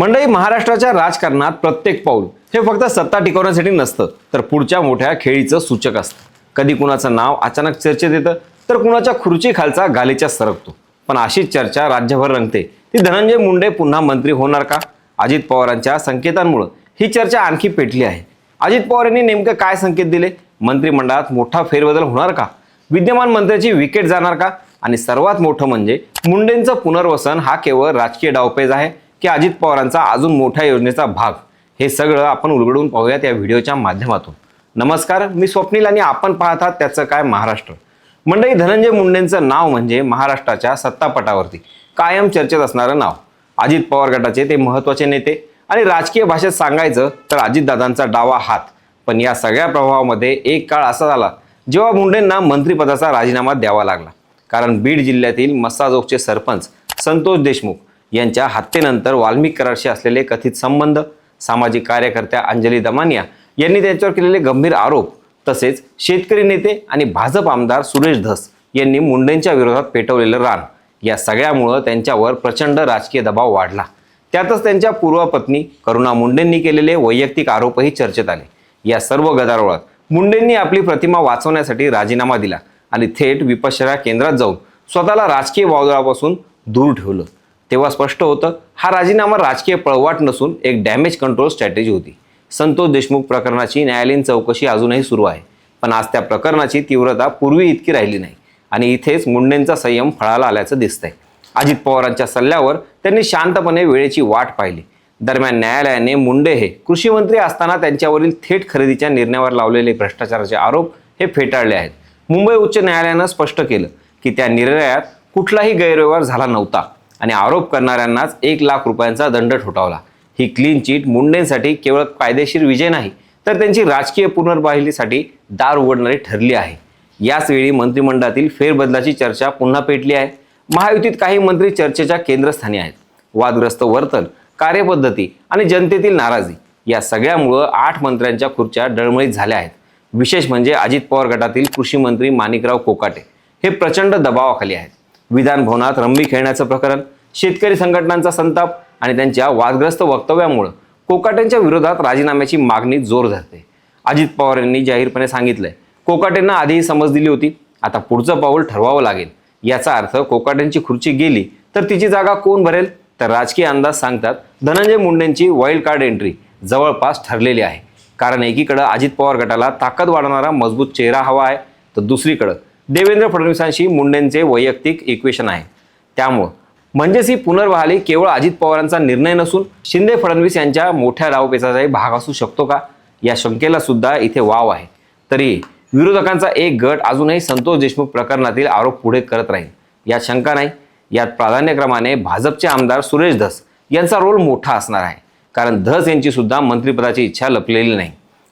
मंडळी महाराष्ट्राच्या राजकारणात प्रत्येक पाऊल हे फक्त सत्ता टिकवण्यासाठी नसतं तर पुढच्या मोठ्या खेळीचं सूचक असतं. कधी कुणाचं नाव अचानक चर्चेत येतं तर कुणाच्या खुर्ची खालचा गालीच्या सरकतो पण अशीच चर्चा राज्यभर रंगते. ती धनंजय मुंडे पुन्हा मंत्री होणार का? अजित पवारांच्या संकेतांमुळं ही चर्चा आणखी पेटली आहे. अजित पवार यांनी नेमकं काय संकेत दिले? मंत्रिमंडळात मोठा फेरबदल होणार का? विद्यमान मंत्र्याची विकेट जाणार का? आणि सर्वात मोठं म्हणजे मुंडेंचं पुनर्वसन हा केवळ राजकीय डावपेज आहे. की अजित पवारांचा अजून मोठ्या योजनेचा भाग. हे सगळं आपण उलगडून पाहूयात या व्हिडिओच्या माध्यमातून. नमस्कार मी स्वप्नील आणि आपण पाहतात त्याचं काय महाराष्ट्र. मंडळी धनंजय मुंडेंचं नाव म्हणजे महाराष्ट्राच्या सत्तापटावरती. कायम चर्चेत असणारं नाव. अजित पवार गटाचे ते महत्त्वाचे नेते आणि राजकीय भाषेत सांगायचं तर अजितदादांचा डावा हात. पण या सगळ्या प्रभावामध्ये एक काळ असा झाला जेव्हा मुंडेंना मंत्रिपदाचा राजीनामा द्यावा लागला. कारण बीड जिल्ह्यातील मस्साजोगचे सरपंच संतोष देशमुख यांच्या हत्येनंतर वाल्मिक करारशी असलेले कथित संबंध सामाजिक कार्यकर्त्या अंजली दमानिया यांनी त्यांच्यावर केलेले गंभीर आरोप तसेच शेतकरी नेते आणि भाजप आमदार सुरेश धस यांनी मुंडेंच्या विरोधात पेटवलेलं रान. या सगळ्यामुळं त्यांच्यावर प्रचंड राजकीय दबाव वाढला. त्यातच त्यांच्या पूर्वपत्नी करुणा मुंडेंनी केलेले वैयक्तिक आरोपही चर्चेत आले. या सर्व गदारोळात मुंडेंनी आपली प्रतिमा वाचवण्यासाठी राजीनामा दिला आणि थेट विपश्चरा केंद्रात जाऊन स्वतःला राजकीय वादळापासून दूर ठेवलं. तेव्हा स्पष्ट होतं हा राजीनामा राजकीय पळवाट नसून एक डॅमेज कंट्रोल स्ट्रॅटेजी होती. संतोष देशमुख प्रकरणाची न्यायालयीन चौकशी अजूनही सुरू आहे. पण आज त्या प्रकरणाची तीव्रता पूर्वी इतकी राहिली नाही आणि इथेच मुंडेंचा संयम फळाला आल्याचं दिसतंय. अजित पवारांच्या सल्ल्यावर त्यांनी शांतपणे वेळेची वाट पाहिली. दरम्यान न्यायालयाने मुंडे हे कृषी मंत्री असताना त्यांच्यावरील थेट खरेदीच्या निर्णयावर लावलेले भ्रष्टाचाराचे आरोप हे फेटाळले आहेत. मुंबई उच्च न्यायालयानं स्पष्ट केलं की त्या निर्णयात कुठलाही गैरव्यवहार झाला नव्हता. आणि आरोप करणाऱ्यांनाच एक लाख रुपयांचा दंड ठोठावला. ही क्लीन चिट मुंडेंसाठी केवळ कायदेशीर विजय नाही तर त्यांची राजकीय पुनर्बाहिलीसाठी दार उघडणारी ठरली आहे. याच वेळी मंत्रिमंडळातील फेरबदलाची चर्चा पुन्हा पेटली आहे. महायुतीत काही मंत्री चर्चेच्या केंद्रस्थानी आहेत. वादग्रस्त वर्तन कार्यपद्धती आणि जनतेतील नाराजी या सगळ्यामुळं आठ मंत्र्यांच्या खुर्च्या डळमळीत झाल्या आहेत. विशेष म्हणजे अजित पवार गटातील कृषी मंत्री माणिकराव कोकाटे हे प्रचंड दबावाखाली आहेत. विधान भवनात रंबी खेळण्याचं प्रकरण शेतकरी संघटनांचा संताप आणि त्यांच्या वादग्रस्त वक्तव्यामुळं कोकाटेंच्या विरोधात राजीनाम्याची मागणी जोर धरते. अजित पवार यांनी जाहीरपणे सांगितलंय कोकाटेंना आधीही समज दिली होती आता पुढचं पाऊल ठरवावं लागेल. याचा अर्थ कोकाटेंची खुर्ची गेली तर तिची जागा कोण भरेल? तर राजकीय अंदाज सांगतात धनंजय मुंडेंची वाईल्ड कार्ड एंट्री जवळपास ठरलेली आहे. कारण एकीकडं अजित पवार गटाला ताकद वाढवणारा मजबूत चेहरा हवा आहे तर दुसरीकडं देवेंद्र फडणवीसांशी मुंडेंचे वैयक्तिक इक्वेशन आहे. त्यामुळं म्हणजेच ही पुनर्बहाली केवळ अजित पवारांचा निर्णय नसून शिंदे फडणवीस यांच्या मोठ्या डावपेचाचाही भाग असू शकतो का? या शंकेला सुद्धा इथे वाव आहे. तरी विरोधकांचा एक गट अजूनही संतोष देशमुख प्रकरणातील आरोप पुढे करत राहील. यात शंका नाही. यात प्राधान्यक्रमाने भाजपचे आमदार सुरेश धस यांचा रोल मोठा असणार आहे. कारण धस यांची सुद्धा मंत्रिपदाची इच्छा लपलेली नाही.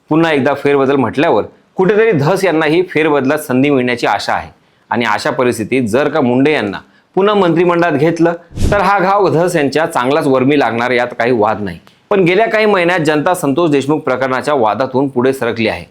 पुन्हा एकदा फेरबदल म्हटल्यावर कुठेतरी धस यांनाही फेरबदलात संधी मिळण्याची आशा आहे. आणि अशा परिस्थितीत जर का मुंडे यांना पुन्हा मंत्रिमंडळात घेतलं तर हा घाव धस यांच्या चांगलाच वर्मी लागणार यात काही वाद नाही. पण गेल्या काही महिन्यात जनता संतोष देशमुख प्रकरणाच्या वादातून पुढे सरकली आहे.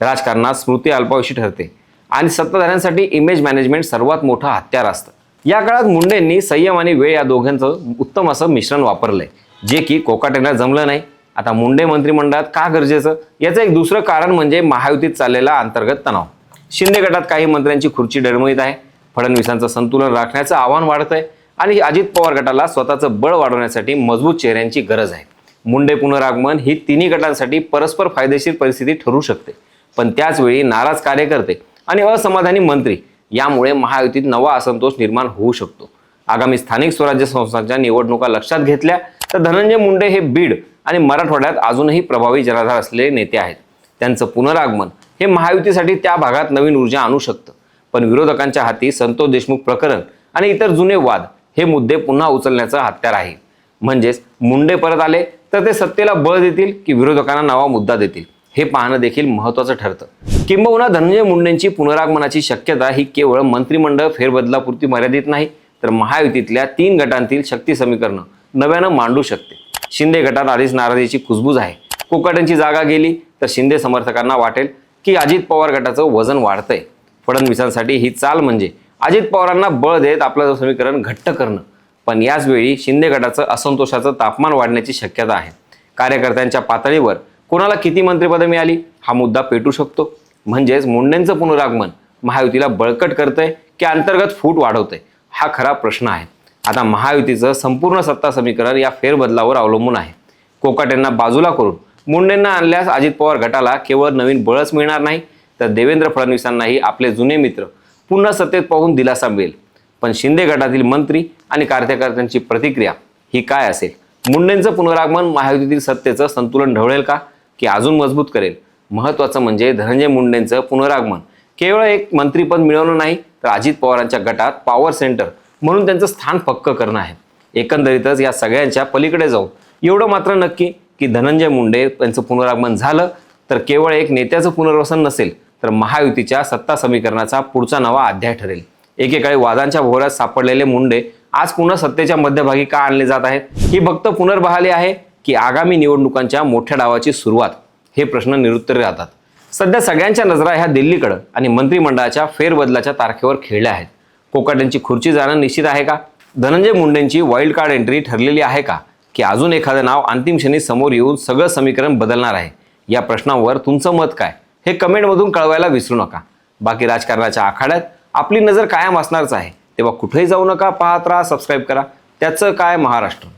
राजकारणात स्मृती अल्पावशी ठरते आणि सत्ताधाऱ्यांसाठी इमेज मॅनेजमेंट सर्वात मोठं हत्यार असतं. या काळात मुंडेंनी संयम आणि वेळ या दोघांचं उत्तम असं मिश्रण वापरलंय जे की कोकाट्याला जमलं नाही. आता मुंडे मंत्रिमंडळात का गरजेचं? याचं एक दुसरं कारण म्हणजे महायुतीत चाललेला अंतर्गत तणाव. शिंदे गटात काही मंत्र्यांची खुर्ची डळमळीत आहे. फडणवीसांचं संतुलन राखण्याचं आव्हान वाढतंय आणि अजित पवार गटाला स्वतःचं बळ वाढवण्यासाठी मजबूत चेहऱ्यांची गरज आहे. मुंडे पुनरागमन ही तिन्ही गटांसाठी परस्पर फायदेशीर परिस्थिती ठरू शकते. पण त्याचवेळी नाराज कार्यकर्ते आणि असमाधानी मंत्री यामुळे महायुतीत नवा असंतोष निर्माण होऊ शकतो. आगामी स्थानिक स्वराज्य संस्थांच्या निवडणुका लक्षात घेतल्या तर धनंजय मुंडे हे बीड आणि मराठवाड्यात अजूनही प्रभावी जनाधार असलेले नेते आहेत. त्यांचं पुनरागमन हे महायुतीसाठी त्या भागात नवीन ऊर्जा आणू शकतं. पण विरोधकांच्या हाती संतोष देशमुख प्रकरण आणि इतर जुने वाद हे मुद्दे पुन्हा उचलण्याचं हत्यार आहे. म्हणजेच मुंडे परत आले तर ते सत्तेला बळ देतील की विरोधकांना नवा मुद्दा देतील? हे पाहणं देखील महत्त्वाचं ठरतं. किंबहुना धनंजय मुंडेंची पुनरागमनाची शक्यता ही केवळ मंत्रिमंडळ फेरबदलापुरती मर्यादित नाही तर महायुतीतल्या तीन गटांतील शक्ती समीकरणं नव्यानं मांडू शकते. शिंदे गटात आधीच नाराजीची कुजबूज आहे. कुकटांची जागा गेली तर शिंदे समर्थकांना वाटेल की अजित पवार गटाचं वजन वाढतंय. फडणवीसांसाठी ही चाल म्हणजे अजित पवारांना बळ देत आपलं समीकरण घट्ट करणं. पण याच वेळी शिंदे गटाचं असंतोषाचं तापमान वाढण्याची शक्यता आहे. कार्यकर्त्यांच्या पातळीवर कोणाला किती मंत्रिपदं मिळाली हा मुद्दा पेटू शकतो. म्हणजेच मुंडेंचं पुनरागमन महायुतीला बळकट करतंय की अंतर्गत फूट वाढवतंय हा खरा प्रश्न आहे. आता महायुतीचं संपूर्ण सत्ता समीकरण या फेरबदलावर अवलंबून आहे. कोकाटेंना बाजूला करून मुंडेंना आणल्यास अजित पवार गटाला केवळ नवीन बळच मिळणार नाही तर देवेंद्र फडणवीसांनाही आपले जुने मित्र पुन्हा सत्तेत पाहून दिलासा मिळेल. पण शिंदे गटातील मंत्री आणि कार्यकर्त्यांची प्रतिक्रिया ही काय असेल? मुंडेंचं पुनरागमन महायुतीतील सत्तेचं संतुलन ढवळेल का? की अजून मजबूत करेल? महत्त्वाचं म्हणजे धनंजय मुंडेंचं पुनरागमन. केवळ एक मंत्रीपद मिळवलं नाही तर अजित पवारांच्या गटात पॉवर सेंटर म्हणून त्यांचं स्थान पक्क करणं आहे. एकंदरीतच या सगळ्यांच्या पलीकडे जाऊन एवढं मात्र नक्की की धनंजय मुंडे यांचं पुनरागमन झालं तर केवळ एक नेत्याचं पुनर्वसन नसेल तर महायुतीच्या सत्ता समीकरणाचा पुढचा नवा अध्याय ठरेल. एकेकाळी वादांच्या भोवऱ्यात सापडलेले मुंडे आज पुन्हा सत्तेच्या मध्यभागी का आणले जात आहेत? ही फक्त पुनर्बहाली आहे की आगामी निवडणुकांच्या मोठ्या डावाची सुरुवात? हे प्रश्न निरुत्तरे राहतात. सध्या सगळ्यांच्या नजरा ह्या दिल्लीकडं आणि मंत्रिमंडळाच्या फेरबदलाच्या तारखेवर खेळल्या आहेत. कोकाटेंची खुर्ची जाणं निश्चित आहे का? धनंजय मुंडेंची वाईल्ड कार्ड एंट्री ठरलेली आहे का? की अजून एखादं नाव अंतिम क्षणी समोर येऊन सगळं समीकरण बदलणार आहे? या प्रश्नावर तुमचं मत काय? हे कमेंटमधून कळवायला विसरू नका. बाकी राजकारणाच्या आखाड्यात आपली नजर कायम असणारच आहे. तेव्हा कुठेही जाऊ नका पाहत राहा सबस्क्राईब करा. त्याचं काय महाराष्ट्र?